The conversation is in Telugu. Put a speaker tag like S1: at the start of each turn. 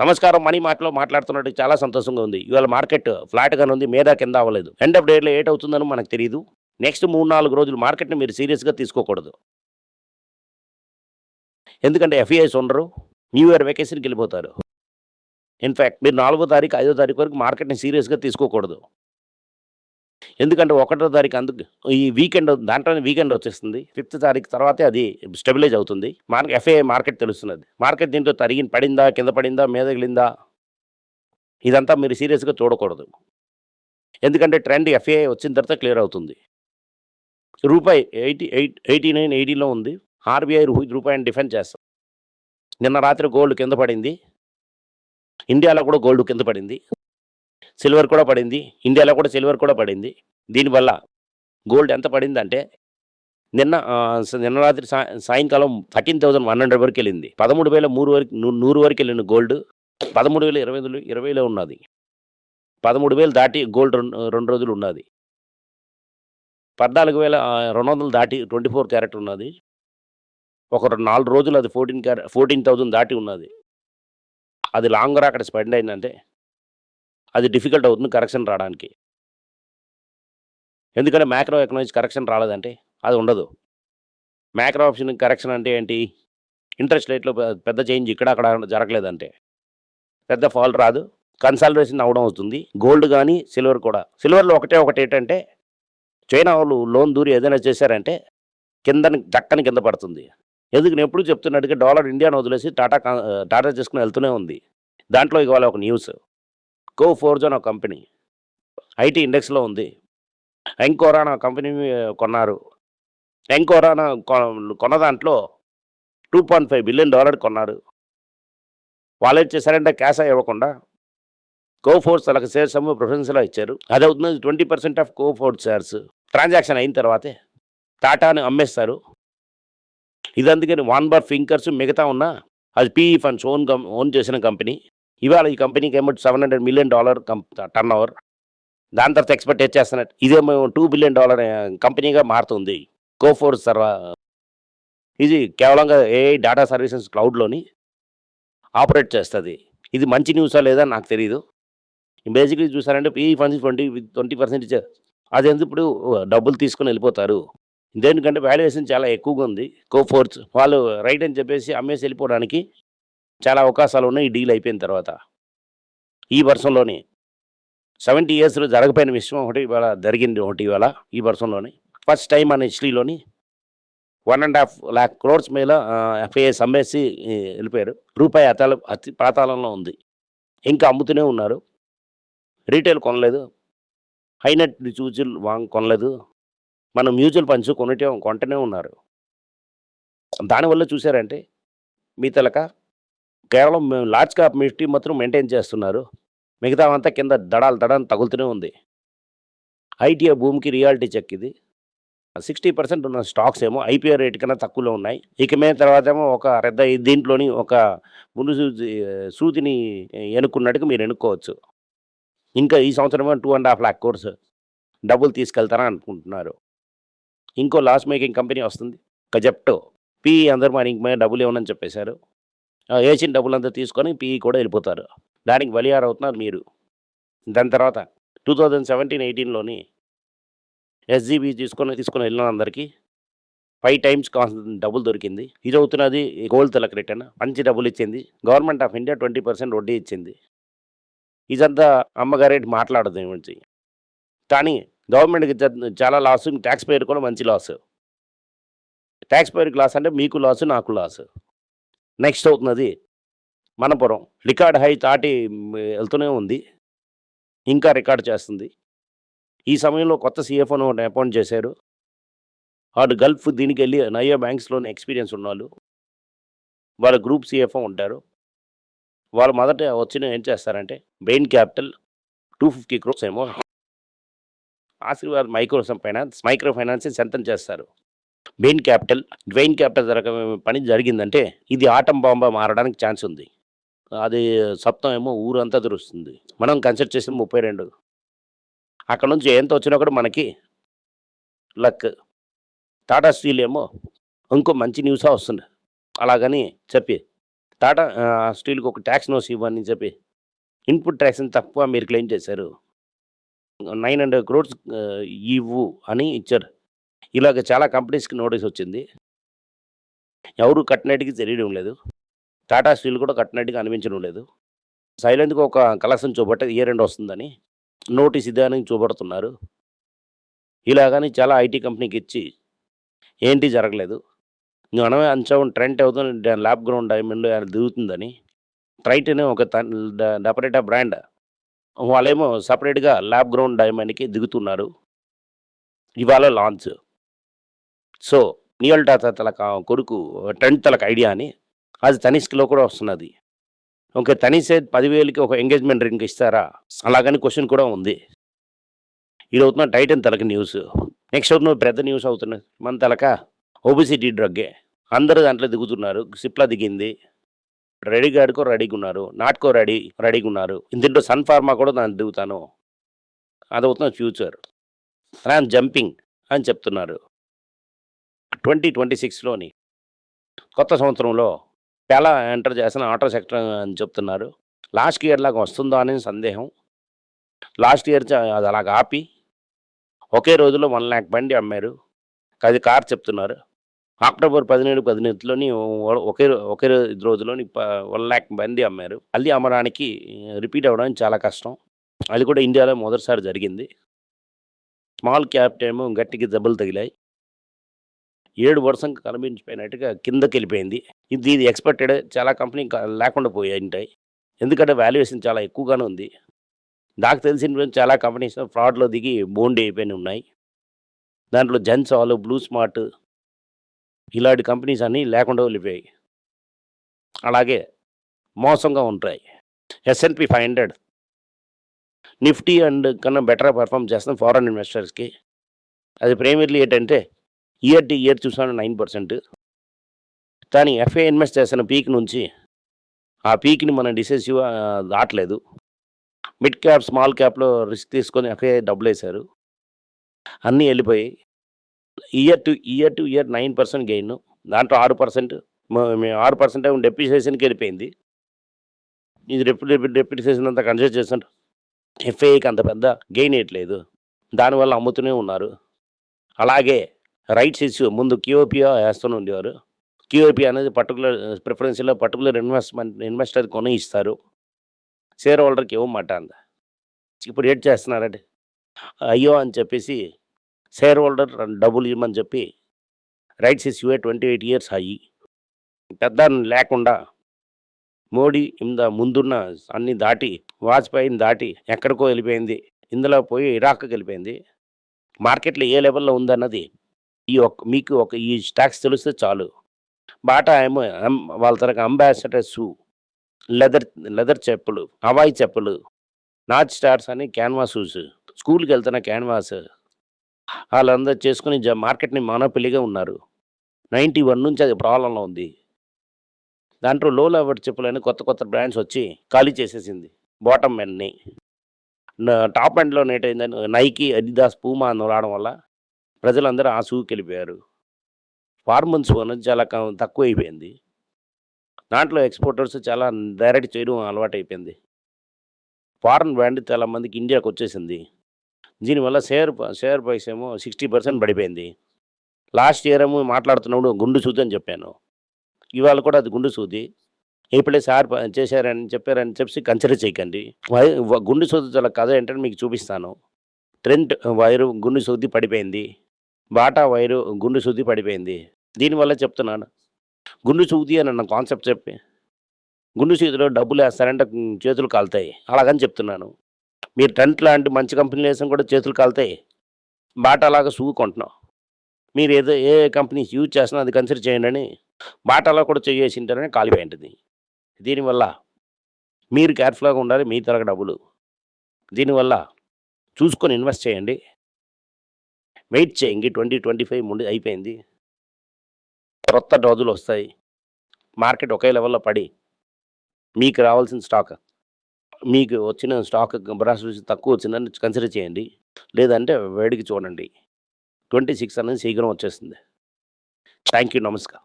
S1: నమస్కారం మనీ మార్ట్లో మాట్లాడుతున్నట్టు చాలా సంతోషంగా ఉంది. ఇవాళ మార్కెట్ ఫ్లాట్గానే ఉంది. మీద కింద అవ్వలేదు. ఎండ్ ఆఫ్ డేట్లో ఏట్ అవుతుందని మనకు తెలియదు నెక్స్ట్ మూడు నాలుగు రోజులు మార్కెట్ని మీరు సీరియస్గా తీసుకోకూడదు. ఎందుకంటే ఎఫ్ఐఐస్ ఉండరు. న్యూ ఇయర్ వెకేషన్కి వెళ్ళిపోతారు. ఇన్ఫ్యాక్ట్ మీరు నాలుగో తారీఖు ఐదో తారీఖు వరకు మార్కెట్ని సీరియస్గా తీసుకోకూడదు. ఎందుకంటే ఒకటో తారీఖు అందుకు ఈ వీకెండ్ దాంట్లోనే వీకెండ్ వచ్చేస్తుంది. ఫిఫ్త్ తారీఖు తర్వాతే అది స్టెబిలైజ్ అవుతుంది. మార్కెట్ ఎఫ్ఐ మార్కెట్ తెలుస్తున్నది. మార్కెట్ దీంట్లో తరిగి పడిందా కింద పడిందా మీదగిలిందా ఇదంతా మీరు సీరియస్గా చూడకూడదు. ఎందుకంటే ట్రెండ్ ఎఫ్ఐ వచ్చిన తర్వాత క్లియర్ అవుతుంది. రూపాయి ఎయిటీ ఎయిట్ ఎయిటీ నైన్ ఎయిటీలో ఉంది. ఆర్బీఐ రూపాయిని డిఫెండ్ చేస్తాం నిన్న రాత్రి గోల్డ్ కింద పడింది. ఇండియాలో కూడా గోల్డ్ కింద పడింది. సిల్వర్ కూడా పడింది. ఇండియాలో కూడా సిల్వర్ కూడా పడింది. దీనివల్ల గోల్డ్ ఎంత పడిందంటే నిన్న నిన్న రాత్రి సాయం సాయంకాలం థర్టీన్ థౌసండ్ వన్ హండ్రెడ్ వరకు వెళ్ళింది. పదమూడు వేల మూడు వరకు నూరు వరకు వెళ్ళిన గోల్డ్ పదమూడు వేల ఇరవై ఇరవైలో ఉన్నది. పదమూడు వేలు దాటి గోల్డ్ రెండు రెండు రోజులు ఉన్నది. పద్నాలుగు వేల రెండు వందలు దాటి ట్వంటీ ఫోర్ క్యారెట్ ఉన్నది. ఒక నాలుగు రోజులు అది ఫోర్టీన్ క్యారెట్ ఫోర్టీన్ థౌజండ్ దాటి ఉన్నది. అది లాంగ్ అక్కడ స్పెండ్ అయిందంటే అది డిఫికల్ట్ అవుతుంది కరెక్షన్ రావడానికి. ఎందుకంటే మ్యాక్రో ఎకనామిక్స్ కరెక్షన్ రాలేదంటే అది ఉండదు. మ్యాక్రో ఆప్షన్ కరెక్షన్ అంటే ఏంటి? ఇంట్రెస్ట్ రేట్లో పెద్ద చేంజ్ ఇక్కడ అక్కడ జరగలేదంటే. పెద్ద ఫాల్ రాదు. కన్సాలిడేషన్ అవడం అవుతుంది గోల్డ్ కానీ సిల్వర్ కూడా. సిల్వర్లో ఒకటే ఒకటి ఏంటంటే చైనా వాళ్ళు లోన్ దూరి ఏదైనా చేశారంటే కిందని దక్కని కింద పడుతుంది. ఎందుకు? నేను ఎప్పుడు చెప్తున్నట్టుగా డాలర్ ఇండియాను వదిలేసి టాటా టాటా చేసుకుని వెళ్తూనే ఉంది. దాంట్లో ఇవాళ ఒక న్యూస్. కో ఫోర్జ్ ఒక కంపెనీ. ఐటీ ఇండెక్స్లో ఉంది. ఎంకోరా అనే కంపెనీ కొన్నారు. ఎంకోరా కొన్న దాంట్లో two point five billion dollar కొన్నారు. వాళ్ళు ఏం చేశారంటే క్యాష్ ఇవ్వకుండా కో ఫోర్స్ వాళ్ళకి షేర్స్ ఏమో ప్రొఫెన్స్లో ఇచ్చారు. అది అవుతుంది twenty percent of Coforge shares. Transaction అయిన తర్వాతే టాటాని అమ్మేస్తారు. ఇది అందుకని వాన్ బర్ ఫింకర్స్ మిగతా ఉన్న అది PE funds own come own చేసిన కంపెనీ. ఇవాళ ఈ కంపెనీకి ఏమో seven hundred million dollar turnover దాని తర్వాత ఎక్స్పెక్ట్ చేస్తున్నట్టు ఇదేమో టూ బిలియన్ డాలర్ కంపెనీగా మారుతుంది. కోఫోర్ సర్వా ఇది కేవలంగా ఏఐ డేటా సర్వీసెస్ క్లౌడ్లోని ఆపరేట్ చేస్తుంది. ఇది మంచి న్యూసా లేదా నాకు తెలియదు బేసిక్లీ చూసారంటే ఈ ఫండ్స్ ట్వంటీ ట్వంటీ పర్సెంట్ అది ఎందుకు ఇప్పుడు డబ్బులు తీసుకొని వెళ్ళిపోతారు. దేనికంటే వాల్యుయేషన్ చాలా ఎక్కువగా ఉంది. కోఫోర్స్ వాళ్ళు రైట్ అని చెప్పేసి అమ్మేసి వెళ్ళిపోవడానికి చాలా అవకాశాలు ఉన్నాయి ఈ డీల్ అయిపోయిన తర్వాత. ఈ వర్షంలోని. సెవెంటీ ఇయర్స్లో జరగపోయిన విషయం ఒకటి ఇవాళ జరిగింది ఒకటి ఇవాళ ఈ వర్షంలోని. ఫస్ట్ టైం మన హిస్టరీలోని one and half lakh crores మీద ఎఫ్ఐఎస్ అమ్మేసి వెళ్ళిపోయారు. రూపాయి అతాల అతి పాతాళంలో ఉంది. ఇంకా అమ్ముతూనే ఉన్నారు. రీటైల్ కొనలేదు. హైనెట్ మ్యూచువల్ వాంగ్ కొనలేదు. మనం మ్యూచువల్ ఫండ్స్ కొనటే కొంటనే ఉన్నారు. దానివల్ల చూసారంటే మీ తలక కేవలం మేము లార్జ్ క్యాప్ మిస్టీ మాత్రం మెయింటైన్ చేస్తున్నారు. మిగతా అంతా కింద దడాలు దడాలు తగులుతూనే ఉంది. ఐటీఐ భూమికి రియాలిటీ చెక్ ఇది. సిక్స్టీ పర్సెంట్ ఉన్న స్టాక్స్ ఏమో ఐపీఆర్ రేట్ కన్నా తక్కువలో ఉన్నాయి. ఇక మీద తర్వాత ఏమో ఒక పెద్ద దీంట్లోని ఒక ముందు సూచి సూతిని ఎన్నుకున్నట్టుగా మీరు ఎన్నుకోవచ్చు. ఇంకా ఈ సంవత్సరం two and half lakh crores డబ్బులు తీసుకెళ్తారని అనుకుంటున్నారు. ఇంకో లాస్ మేకింగ్ కంపెనీ వస్తుంది. ఒక జెప్టో పీ అందరు మరి ఇంక మీద డబ్బులు ఇవ్వనని చెప్పేశారు. వేసిన డబ్బులు అంతా తీసుకొని పీఈ కూడా వెళ్ళిపోతారు. దానికి బలియారవుతున్నారు మీరు. దాని తర్వాత టూ థౌజండ్ సెవెంటీన్ ఎయిటీన్లోని ఎస్జీబీ తీసుకొని తీసుకొని వెళ్ళిన అందరికీ ఫైవ్ టైమ్స్ కాస్ట్ డబ్బులు దొరికింది. ఇది అవుతున్నది గోల్డ్ తెలక రిటర్న్. మంచి డబ్బులు ఇచ్చింది. Government of India twenty percent వడ్డీ ఇచ్చింది. ఇదంతా అమ్మగారేంటి మాట్లాడదు ఏమిటి కానీ గవర్నమెంట్కి చాలా లాస్ ట్యాక్స్ పేరు కూడా మంచి లాస్ ట్యాక్స్ పేరుకి లాస్ అంటే మీకు లాస్ నాకు లాస్ నెక్స్ట్ అవుతున్నది మనపురం. రికార్డ్ హై తాటి వెళ్తూనే ఉంది. ఇంకా రికార్డ్ చేస్తుంది. ఈ సమయంలో కొత్త సిఎఫ్ఓను అపాయింట్ చేశారు. వాడు గల్ఫ్ దీనికి వెళ్ళి నయో బ్యాంక్స్లోని ఎక్స్పీరియన్స్ ఉన్నవాళ్ళు. వాళ్ళ గ్రూప్ సిఎఫ్ఓ ఉంటారు. వాళ్ళు మొదట వచ్చిన ఏం చేస్తారంటే Bain Capital two fifty crores ఏమో Asirvad micro finance micro finance సంతం చేస్తారు. బెయిన్ క్యాపిటల్ బెయిన్ క్యాపిటల్ జరగ పని జరిగిందంటే ఇది ఆటం బాంబా మారడానికి ఛాన్స్ ఉంది. అది సప్తం ఏమో ఊరంతా తెరుస్తుంది మనం కన్సిడర్ చేసిన ముప్పై రెండు. అక్కడ నుంచి ఎంత వచ్చినా కూడా మనకి లక్. టాటా స్టీల్ ఏమో ఇంకో మంచి న్యూసా వస్తుంది. అలాగని చెప్పి టాటా స్టీల్‌కి ఒక ట్యాక్స్ నోస్ ఇవ్వని చెప్పి ఇన్‌పుట్ ట్యాక్స్‌ని తక్కువ మీరు క్లెయిమ్ చేశారు. నైన్ హండ్రెడ్ క్రోడ్స్ ఇవ్వు అని ఇచ్చారు. ఇలాగ చాలా కంపెనీస్‌కి నోటీస్ వచ్చింది. ఎవరు కట్టినట్టుగా తెలియడం లేదు. టాటా స్టీల్ కూడా కట్టినట్టుగా అనిపించడం లేదు. సైలెంట్‌గా ఒక కలెక్షన్ చూపట్టే ఇయర్ ఎండ్ వస్తుందని నోటీస్ ఇదే అని ఇలాగని చాలా ఐటీ కంపెనీకి ఇచ్చి ఏంటి జరగలేదు. మనమే అంచాం ట్రెంట్ అవుతుంది ల్యాబ్ గ్రౌండ్ డైమండ్ దిగుతుందని. ట్రైట్ అనే ఒక తన్ డెపరేటా బ్రాండ్ వాళ్ళేమో సపరేట్గా ల్యాబ్ గ్రౌండ్ డైమండ్‌కి దిగుతున్నారు. ఇవాళ లాంచ్. సో, నియల్ టాటా కొడుకు ట్రెంట్ తలకు ఐడియా అని అది తనిష్క్‌లో కూడా వస్తున్నది. ఓకే. తనీసే పదివేలకి ఒక ఎంగేజ్‌మెంట్ రింగ్ ఇస్తారా? అలాగని క్వశ్చన్ కూడా ఉంది. ఇది అవుతున్న టైటన్ తలక న్యూస్. నెక్స్ట్ అవుతున్న పెద్ద న్యూస్ అవుతున్నది. మన తలక ఒబెసిటీ డ్రగ్గే. అందరూ దాంట్లో దిగుతున్నారు. సిప్లా దిగింది. రెడీ రెడీగా ఉన్నారు నాట్‌కో రెడీ రెడీగా ఉన్నారు ఇందులో సన్ ఫార్మా కూడా దాన్ని దిగుతాను. అది అవుతున్న ఫ్యూచర్. అండ్ జంపింగ్ అని చెప్తున్నారు. 2026లోని కొత్త సంవత్సరంలో ఎలా ఎంటర్ చేసిన ఆటో సెక్టర్ అని చెప్తున్నారు. లాస్ట్ ఇయర్ లాగా వస్తుందా అనే సందేహం. లాస్ట్ ఇయర్ అది అలాగ ఆపి ఒకే రోజులో వన్ ల్యాక్ బండి అమ్మారు. అది కార్ చెప్తున్నారు. అక్టోబర్ 17, 18లోని ఒకే ఒకే రోజులోని ప 1,00,000 బండి అమ్మారు. మళ్ళీ అమ్మడానికి రిపీట్ అవ్వడానికి చాలా కష్టం. అది కూడా ఇండియాలో మొదటిసారి జరిగింది. స్మాల్ క్యాప్ గట్టికి దెబ్బలు తగిలాయి. 7 వర్షం కనిపించిపోయినట్టుగా కిందకి వెళ్ళిపోయింది ఇది ఇది ఎక్స్పెక్టెడ్ చాలా కంపెనీ లేకుండా లేకుండా పోయుంటాయి. ఎందుకంటే వాల్యుయేషన్ చాలా ఎక్కువగానే ఉంది. నాకు తెలిసిన చాలా కంపెనీస్ ఫ్రాడ్‌లో దిగి బోండి అయిపోయి ఉన్నాయి. దాంట్లో జెన్సాల్, బ్లూ స్మార్ట్ ఇలాంటి కంపెనీస్ అన్నీ లేకుండా వెళ్ళిపోయాయి. అలాగే మోసంగా ఉంటాయి. S and P 500 Nifty and కన్నా బెటర్ పెర్ఫార్మ్ చేస్తాం ఫారెన్ ఇన్వెస్టర్స్‌కి. అది ప్రైమర్లీ ఏంటంటే ఇయర్ టు ఇయర్ చూసాను నైన్ పర్సెంట్ కానీ ఎఫ్ఐ ఇన్వెస్ట్ చేసిన పీక్ నుంచి ఆ పీక్‌ని మనం డిసెసివ్ దాటలేదు. మిడ్ క్యాప్, స్మాల్ క్యాప్‌లో రిస్క్ తీసుకొని ఎఫ్ఐ డబ్బులేశారు. అన్నీ వెళ్ళిపోయి year to year to year nine percent gain. దాంట్లో 6% మ మేము 6% డెప్రిసియేషన్‌కి వెళ్ళిపోయింది. ఇది డెప్ డెప్ డెప్రిసియేషన్ అంతా కన్సిడర్ చేసుకుంటే ఎఫ్ఐకి అంత పెద్ద గెయిన్ వేయట్లేదు దానివల్ల అమ్ముతూనే ఉన్నారు. అలాగే రైట్స్ ఇష్యూ ముందు క్యూఓపిఆ వేస్తూనే ఉండేవారు. క్యూఓపీ అనేది పర్టికులర్ ప్రిఫరెన్స్‌లో పర్టికులర్ ఇన్వెస్ట్‌మెంట్ ఇన్వెస్టర్ కొని ఇస్తారు. షేర్ హోల్డర్‌కి ఇవ్వమాటాంది. ఇప్పుడు ఏడ్ చేస్తున్నారండి అయ్యో! అని చెప్పేసి షేర్ హోల్డర్ డబ్బులు ఇవ్వమని చెప్పి రైట్స్ ఇష్యూ 28 ఇయర్స్ అయ్యి పెద్ద లేకుండా మోడీ ఇంద ముందున్న అన్ని దాటి వాజ్పేయిని దాటి ఎక్కడికో వెళ్ళిపోయింది. ఇందులో పోయి ఇరాక్‌కి వెళ్ళిపోయింది. మార్కెట్‌లో ఏ లెవెల్‌లో ఉందన్నది ఈ ఒక మీకు ఒక ఈ స్టాక్స్ తెలిస్తే చాలు. బాటా ఏమో వాళ్ళ తరగతి అంబాసిడర్ షూ, లెదర్ లెదర్ చెప్పులు, హవాయి చెప్పులు, నాచ్ స్టార్స్ అని క్యాన్వాస్ షూస్, స్కూల్కి వెళ్తున్న క్యాన్వాస్ వాళ్ళందరూ చేసుకుని జ మార్కెట్‌ని మానపల్లిగా ఉన్నారు. 91 నుంచి అది ప్రాబ్లమ్‌లో ఉంది. దాంట్లో లో లెవెల్ చెప్పులని కొత్త కొత్త బ్రాండ్స్ వచ్చి ఖాళీ చేసేసింది. బాటమ్ మెన్‌ని. టాప్ ఎండ్‌లో నేటైందని నైకీ, అడిదాస్, పూమా అని రావడం వల్ల ప్రజలందరూ ఆ షూకెళ్ళిపోయారు. ఫార్మల్ షూ అనేది చాలా తక్కువ అయిపోయింది దాంట్లో ఎక్స్‌పోర్టర్స్ చాలా డైరెక్ట్ చేయడం అలవాటైపోయింది. ఫారెన్ బ్రాండ్ చాలామందికి ఇండియాకు వచ్చేసింది దీనివల్ల షేర్ షేర్ ప్రైస్ ఏమో 60% పడిపోయింది. లాస్ట్ ఇయర్ ఏమో మాట్లాడుతున్నప్పుడు గుండు సూది అని చెప్పాను. ఇవాళ కూడా అది గుండు సూది. ఇప్పుడే సార్ చేశారని చెప్పారని చెప్పి కన్సిడర్ చేయకండి. వైర్ గుండు సూది చాలా కథ ఏంటని మీకు చూపిస్తాను. ట్రెంట్ వైరు గుండు సూది పడిపోయింది. బాటా వైరు గుండు సూది పడిపోయింది. దీనివల్ల చెప్తున్నాను. గుండు సూది అని అన్న కాన్సెప్ట్ చెప్పి గుండు చేతిలో డబ్బులు వేస్తారంటే చేతులు కాలుతాయి. అలాగని చెప్తున్నాను. మీరు టెంట్ లాంటి మంచి కంపెనీలు వేసిన కూడా చేతులు కాలుతాయి. బాటాలాగా షూ కొంటున్నాం. మీరు ఏదో ఏ కంపెనీస్ యూజ్ చేస్తున్నా అది కన్సిడర్ చేయండని బాటాలో కూడా చేసింటారని కాలిపోయింటుంది దీనివల్ల మీరు కేర్‌ఫుల్‌గా ఉండాలి. మీ తరగ డబ్బులు. దీనివల్ల చూసుకొని ఇన్వెస్ట్ చేయండి. వెయిట్ చేయండి. 2025 ముందు అయిపోయింది. కొత్త రోజులు వస్తాయి మార్కెట్ ఒకే లెవెల్‌లో పడి మీకు రావాల్సిన స్టాక్ మీకు వచ్చిన స్టాక్ బ్రాస్ తక్కువ వచ్చిందని కన్సిడర్ చేయండి. లేదంటే వేడికి చూడండి. 26 అనేది శీఘ్రం వచ్చేస్తుంది. Thank you. నమస్కారం.